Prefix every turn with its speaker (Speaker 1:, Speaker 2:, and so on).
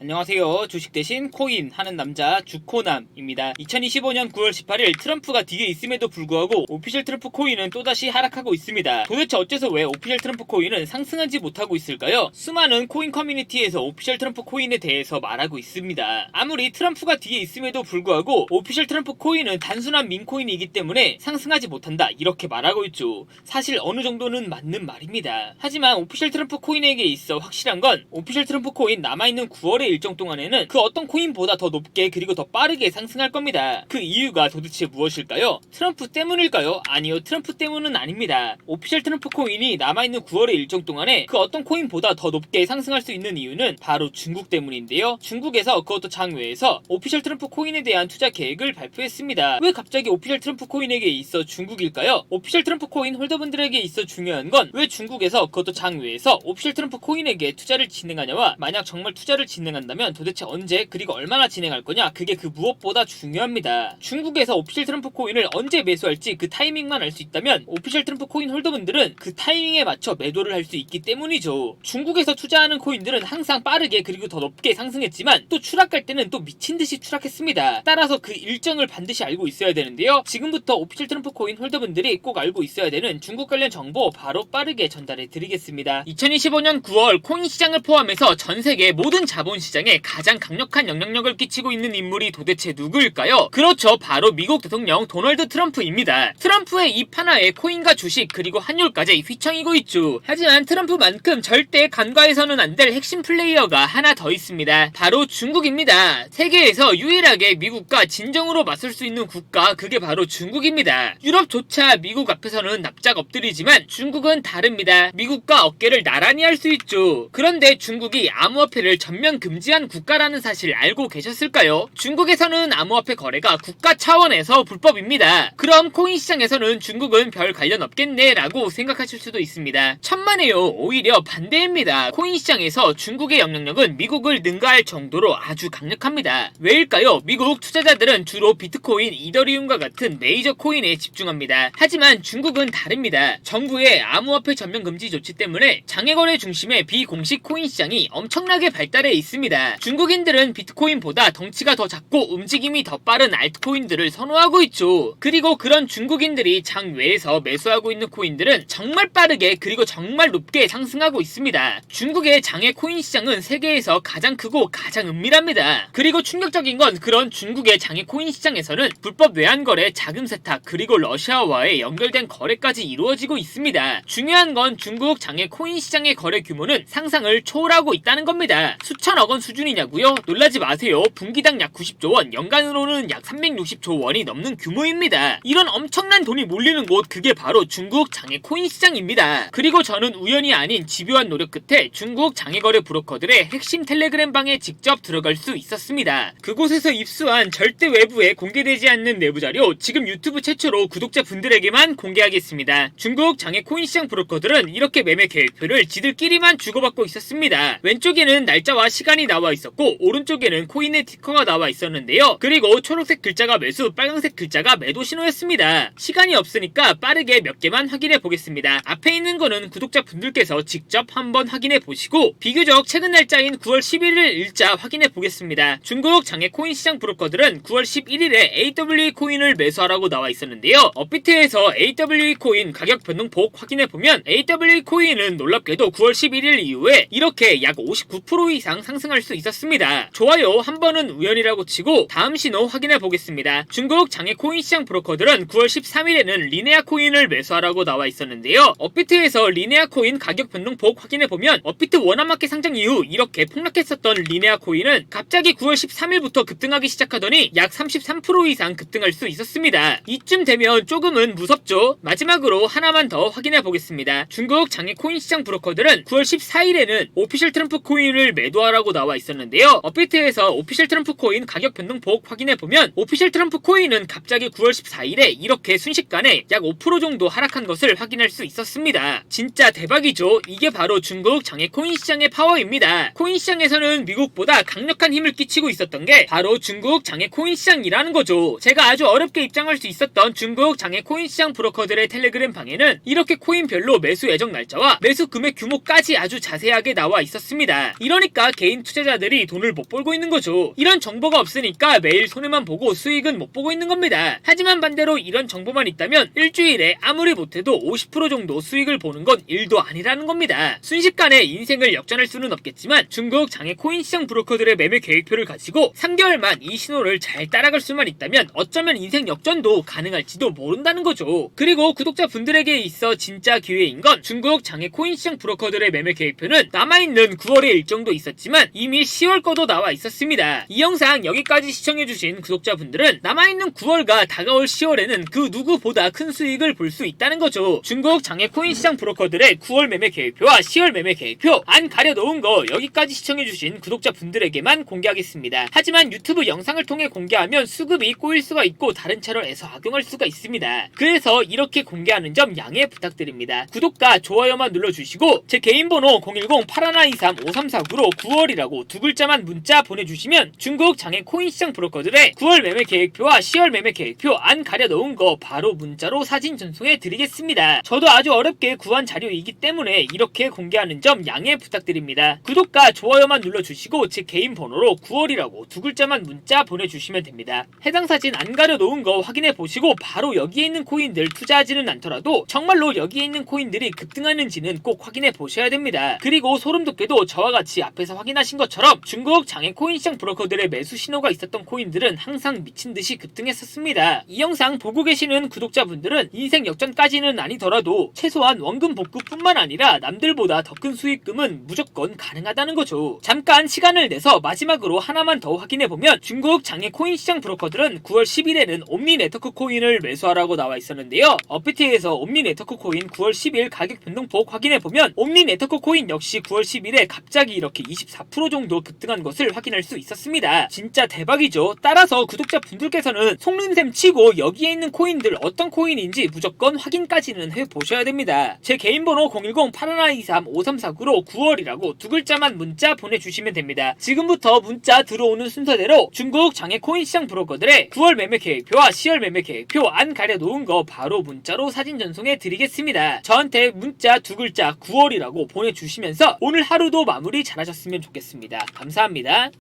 Speaker 1: 안녕하세요. 주식 대신 코인 하는 남자 주코남입니다. 2025년 9월 18일 트럼프가 뒤에 있음에도 불구하고 오피셜 트럼프 코인은 또다시 하락하고 있습니다. 도대체 어째서 왜 오피셜 트럼프 코인은 상승하지 못하고 있을까요? 수많은 코인 커뮤니티에서 오피셜 트럼프 코인에 대해서 말하고 있습니다. 아무리 트럼프가 뒤에 있음에도 불구하고 오피셜 트럼프 코인은 단순한 민코인이기 때문에 상승하지 못한다 이렇게 말하고 있죠. 사실 어느 정도는 맞는 말입니다. 하지만 오피셜 트럼프 코인에게 있어 확실한 건 오피셜 트럼프 코인 남아있는 9월 의 일정 동안에는 그 어떤 코인보다 더 높게 그리고 더 빠르게 상승할 겁니다. 그 이유가 도대체 무엇일까요? 트럼프 때문일까요? 아니요, 트럼프 때문은 아닙니다. 오피셜 트럼프 코인이 남아있는 9월의 일정 동안에 그 어떤 코인보다 더 높게 상승할 수 있는 이유는 바로 중국 때문인데요. 중국에서 그것도 장외에서 오피셜 트럼프 코인에 대한 투자 계획을 발표했습니다. 왜 갑자기 오피셜 트럼프 코인에게 있어 중국일까요? 오피셜 트럼프 코인 홀더분들에게 있어 중요한 건 왜 중국에서 그것도 장외에서 오피셜 트럼프 코인에게 투자를 진행하냐와 만약 정말 투자를 진행 한다면 도대체 언제 그리고 얼마나 진행할 거냐 그게 그 무엇보다 중요합니다. 중국에서 오피셜 트럼프 코인을 언제 매수할지 그 타이밍만 알 수 있다면 오피셜 트럼프 코인 홀더분들은 그 타이밍에 맞춰 매도를 할 수 있기 때문이죠. 중국에서 투자하는 코인들은 항상 빠르게 그리고 더 높게 상승했지만 또 추락할 때는 또 미친 듯이 추락했습니다. 따라서 그 일정을 반드시 알고 있어야 되는데요. 지금부터 오피셜 트럼프 코인 홀더분들이 꼭 알고 있어야 되는 중국 관련 정보 바로 빠르게 전달해 드리겠습니다. 2025년 9월 코인 시장을 포함해서 전 세계 모든 자본 시 장에 가장 강력한 영향력을 끼치고 있는 인물이 도대체 누구일까요? 그렇죠. 바로 미국 대통령 도널드 트럼프입니다. 트럼프의 입 하나에 코인과 주식 그리고 환율까지 휘청이고 있죠. 하지만 트럼프만큼 절대 간과해서는 안 될 핵심 플레이어가 하나 더 있습니다. 바로 중국입니다. 세계에서 유일하게 미국과 진정으로 맞설 수 있는 국가 그게 바로 중국입니다. 유럽조차 미국 앞에서는 납작 엎드리지만 중국은 다릅니다. 미국과 어깨를 나란히 할 수 있죠. 그런데 중국이 암호화폐를 전면 금지 한 국가라는 사실 알고 계셨을까요? 중국에서는 암호화폐 거래가 국가 차원에서 불법입니다. 그럼 코인 시장에서는 중국은 별 관련 없겠네 라고 생각하실 수도 있습니다. 천만에요. 오히려 반대입니다. 코인 시장에서 중국의 영향력은 미국을 능가할 정도로 아주 강력합니다. 왜일까요? 미국 투자자들은 주로 비트코인, 이더리움과 같은 메이저 코인에 집중합니다. 하지만 중국은 다릅니다. 정부의 암호화폐 전면 금지 조치 때문에 장외거래 중심의 비공식 코인 시장이 엄청나게 발달해 있습니다. 중국인들은 비트코인보다 덩치가 더 작고 움직임이 더 빠른 알트코인들을 선호하고 있죠. 그리고 그런 중국인들이 장외에서 매수하고 있는 코인들은 정말 빠르게 그리고 정말 높게 상승하고 있습니다. 중국의 장외 코인 시장은 세계에서 가장 크고 가장 은밀합니다. 그리고 충격적인 건 그런 중국의 장외 코인 시장에서는 불법 외환 거래, 자금 세탁 그리고 러시아와의 연결된 거래까지 이루어지고 있습니다. 중요한 건 중국 장외 코인 시장의 거래 규모는 상상을 초월하고 있다는 겁니다. 수천억 원 수준이냐고요? 놀라지 마세요. 분기당 약 90조 원, 연간으로는 약 360조 원이 넘는 규모입니다. 이런 엄청난 돈이 몰리는 곳 그게 바로 중국 장외 코인 시장입니다. 그리고 저는 우연이 아닌 집요한 노력 끝에 중국 장외거래 브로커들의 핵심 텔레그램 방에 직접 들어갈 수 있었습니다. 그곳에서 입수한 절대 외부에 공개되지 않는 내부 자료 지금 유튜브 최초로 구독자 분들에게만 공개하겠습니다. 중국 장외 코인 시장 브로커들은 이렇게 매매 계획표를 지들끼리만 주고받고 있었습니다. 왼쪽에는 날짜와 시간이 나와 있었고 오른쪽에는 코인의 티커가 나와 있었는데요. 그리고 초록색 글자가 매수, 빨간색 글자가 매도 신호였습니다. 시간이 없으니까 빠르게 몇 개만 확인해 보겠습니다. 앞에 있는 거는 구독자 분들께서 직접 한번 확인해 보시고 비교적 최근 날짜인 9월 11일 일자 확인해 보겠습니다. 중국 장외 코인 시장 브로커들은 9월 11일에 AWE 코인을 매수하라고 나와 있었는데요. 업비트에서 AWE 코인 가격 변동폭 확인해 보면 AWE 코인은 놀랍게도 9월 11일 이후에 이렇게 약 59% 이상 상 승할 수 있었습니다. 좋아요. 한 번은 우연이라고 치고 다음 신호 확인해 보겠습니다. 중국 장외 코인 시장 브로커들은 9월 13일에는 리네아 코인을 매수하라고 나와 있었는데요. 업비트에서 리네아 코인 가격 변동폭 확인해 보면 업비트 원화마켓 상장 이후 이렇게 폭락했었던 리네아 코인은 갑자기 9월 13일부터 급등하기 시작하더니 약 33% 이상 급등할 수 있었습니다. 이쯤 되면 조금은 무섭죠. 마지막으로 하나만 더 확인해 보겠습니다. 중국 장외 코인 시장 브로커들은 9월 14일에는 오피셜 트럼프 코인을 매도하라고 나와 있었는데요. 업비트에서 오피셜 트럼프 코인 가격 변동폭 확인해 보면 오피셜 트럼프 코인은 갑자기 9월 14일에 이렇게 순식간에 약 5% 정도 하락한 것을 확인할 수 있었습니다. 진짜 대박이죠. 이게 바로 중국 장외 코인 시장의 파워입니다. 코인 시장에서는 미국보다 강력한 힘을 끼치고 있었던 게 바로 중국 장외 코인 시장이라는 거죠. 제가 아주 어렵게 입장할 수 있었던 중국 장외 코인 시장 브로커들의 텔레그램 방에는 이렇게 코인별로 매수 예정 날짜와 매수 금액 규모까지 아주 자세하게 나와 있었습니다. 이러니까 개인 투자자들이 돈을 못 벌고 있는 거죠. 이런 정보가 없으니까 매일 손해만 보고 수익은 못 보고 있는 겁니다. 하지만 반대로 이런 정보만 있다면 일주일에 아무리 못해도 50% 정도 수익을 보는 건 일도 아니라는 겁니다. 순식간에 인생을 역전할 수는 없겠지만 중국 장외 코인 시장 브로커들의 매매 계획표를 가지고 3개월만 이 신호를 잘 따라갈 수만 있다면 어쩌면 인생 역전도 가능할지도 모른다는 거죠. 그리고 구독자 분들에게 있어 진짜 기회인 건 중국 장외 코인 시장 브로커들의 매매 계획표는 남아있는 9월의 일정도 있었지만 이미 10월 거도 나와 있었습니다. 이 영상 여기까지 시청해주신 구독자분들은 남아있는 9월과 다가올 10월에는 그 누구보다 큰 수익을 볼 수 있다는 거죠. 중국 장외 코인 시장 브로커들의 9월 매매 계획표와 10월 매매 계획표 안 가려놓은 거 여기까지 시청해주신 구독자분들에게만 공개하겠습니다. 하지만 유튜브 영상을 통해 공개하면 수급이 꼬일 수가 있고 다른 채널에서 악용할 수가 있습니다. 그래서 이렇게 공개하는 점 양해 부탁드립니다. 구독과 좋아요만 눌러주시고 제 개인 번호 010-8123-5349로 9월이라고 두 글자만 문자 보내주시면 중국 장애 코인 시장 브로커들의 9월 매매 계획표와 10월 매매 계획표 안 가려놓은 거 바로 문자로 사진 전송해 드리겠습니다. 저도 아주 어렵게 구한 자료이기 때문에 이렇게 공개하는 점 양해 부탁드립니다. 구독과 좋아요만 눌러주시고 제 개인 번호로 9월이라고 두 글자만 문자 보내주시면 됩니다. 해당 사진 안 가려 놓은 거 확인해 보시고 바로 여기에 있는 코인들 투자하지는 않더라도 정말로 여기에 있는 코인들이 급등하는지는 꼭 확인해 보셔야 됩니다. 그리고 소름 돋게도 저와 같이 앞에서 확인하신 것처럼 중국 장애 코인 시장 브로커들의 매수 신호가 있었던 코인들은 항상 미친 듯이 급등했었습니다. 이 영상 보고 계시는 구독자분들은 인생 역전까지는 아니더라도 최소한 원금 복구뿐만 아니라 남들보다 더 큰 수익금은 무조건 가능하다는 거죠. 잠깐 시간을 내서 마지막으로 하나만 더 확인해 보면 중국 장애 코인 시장 브로커들은 9월 10일에는 옴니 네트워크 코인을 매수하라고 나와 있었는데요. 업비트에서 옴니 네트워크 코인 9월 10일 가격 변동폭 확인해 보면 옴니 네트워크 코인 역시 9월 10일에 갑자기 이렇게 24% 정도 급등한 것을 확인할 수 있었습니다. 진짜 대박이죠. 따라서 구독자 분들께서는 속는셈 치고 여기에 있는 코인들 어떤 코인인지 무조건 확인까지는 해 보셔야 됩니다. 제 개인 번호 010-8123-5349로 9월이라고 두 글자만 문자 보내주시면 됩니다. 지금부터 문자 들어오는 순서대로 중국 장애 코인 시장 브로커들의 9월 매매 계획표와 10월 매매 계획표 안 가려놓은 거 바로 문자로 사진 전송해 드리겠습니다. 저한테 문자 두 글자 9월이라고 보내주시면서 오늘 하루도 마무리 잘하셨으면 좋 겠습니다. 감사합니다.